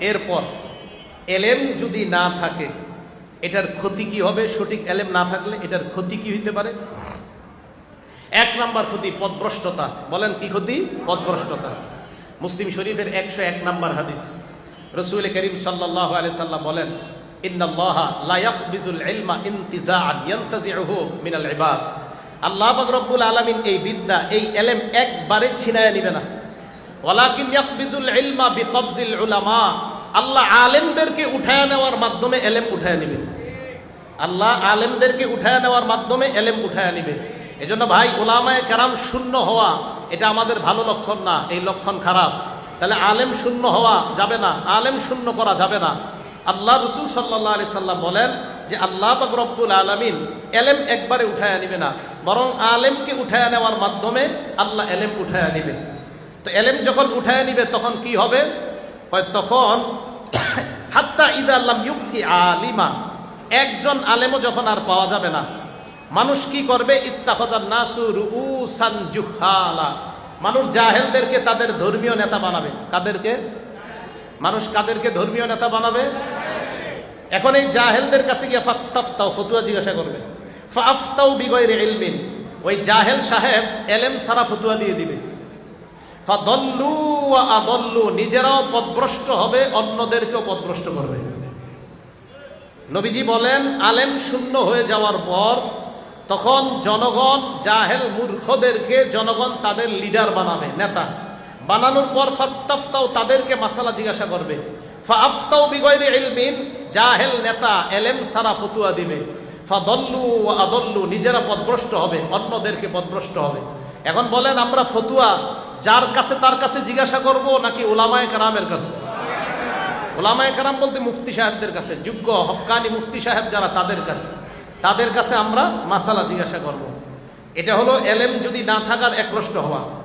এরপর, এলেম যদি না থাকে, এটার ক্ষতি কি হবে? সঠিক এলেম না থাকলে এটার ক্ষতি কি হইতে পারে? এক নাম্বার ক্ষতি, পদভ্রষ্টতা। বলেন কি ক্ষতি? পদভ্রষ্টতা। মুসলিম শরীফের একশো এক নাম্বার হাদিস। রসুল করিম সাল্লাহ আলি সাল্লাম বলেন আল্লাহ এই বিদ্যা, এই এলেম একবারে ছিনায় নিবে না। আল্লাহ আলেমদেরকে উঠায় নেওয়ার মাধ্যমে এলেম উঠায় নিবে। আল্লাহ আলেমদেরকে উঠায় নেওয়ার মাধ্যমে এলেম উঠায় নিবে। এজন্য ভাই ওলামায় কেরাম শূন্য হওয়া, এটা আমাদের ভালো লক্ষণ না, এই লক্ষণ খারাপ। তাহলে আলেম শূন্য হওয়া যাবে না, আলেম শূন্য করা যাবে না। আল্লাহ রসুল সাল্লাহ আলি সাল্লাম বলেন যে, আল্লাহ রব্বুল আলমিন এলেম একবারে উঠায় নিবে না, বরং আলেমকে উঠায় নেওয়ার মাধ্যমে আল্লাহ এলেম উঠায় নিবে। তো এলেম যখন উঠায় নিবে, তখন কি হবে? তখন হাত্তা ঈদ আল্লাহ ইউক্তি আলিমা। একজন আলেমও যখন আর পাওয়া যাবে না, মানুষ কি করবে? মানুষ জাহেলদেরকে তাদের ধর্মীয় নেতা বানাবে। কাদেরকে? মানুষ কাদেরকে ধর্মীয় নেতা বানাবে? এখন এই জাহেলদের কাছে গিয়ে ফাস্তাফতাও ফতুয়া জিজ্ঞাসা করবে। ফাফতাও বিগয়ের ইলমিন। ওই জাহেল সাহেব এলেম সারা ফতুয়া দিয়ে দিবে। ফাদল্লু আদল্লু, নিজেরাও পদভ্রষ্ট হবে, অন্যদেরকেও পদভ্রষ্ট করবে। নবীজি বলেন, আলেম শূন্য হয়ে যাওয়ার পর তখন জনগণ, জাহেল মূর্খদেরকে জনগণ তাদের লিডার বানাবে, নেতা। বানানোর পর ফাস্তাফতাও তাদেরকে মাসালা জিজ্ঞাসা করবে। ফাফতাও বিগয়রে ইলমিন, জাহেল নেতা, এলেম সারা ফতুয়া দিবে। ফাদল্লু আদল্লু, নিজেরা পদভ্রষ্ট হবে, অন্যদেরকে পদভ্রষ্ট হবে। এখন বলেন, আমরা ফতুয়া যার কাছে তার কাছে জিজ্ঞাসা করব নাকি ওলামায় কারামের কাছে? ওলামায় কারাম বলতে মুফতি সাহেবদের কাছে, যোগ্য হক্কানি মুফতি সাহেব যারা তাদের কাছে। তাদের কাছে আমরা মাসালা জিজ্ঞাসা করব। এটা হলো এলেম যদি না থাকার এক প্রশ্ন হওয়া।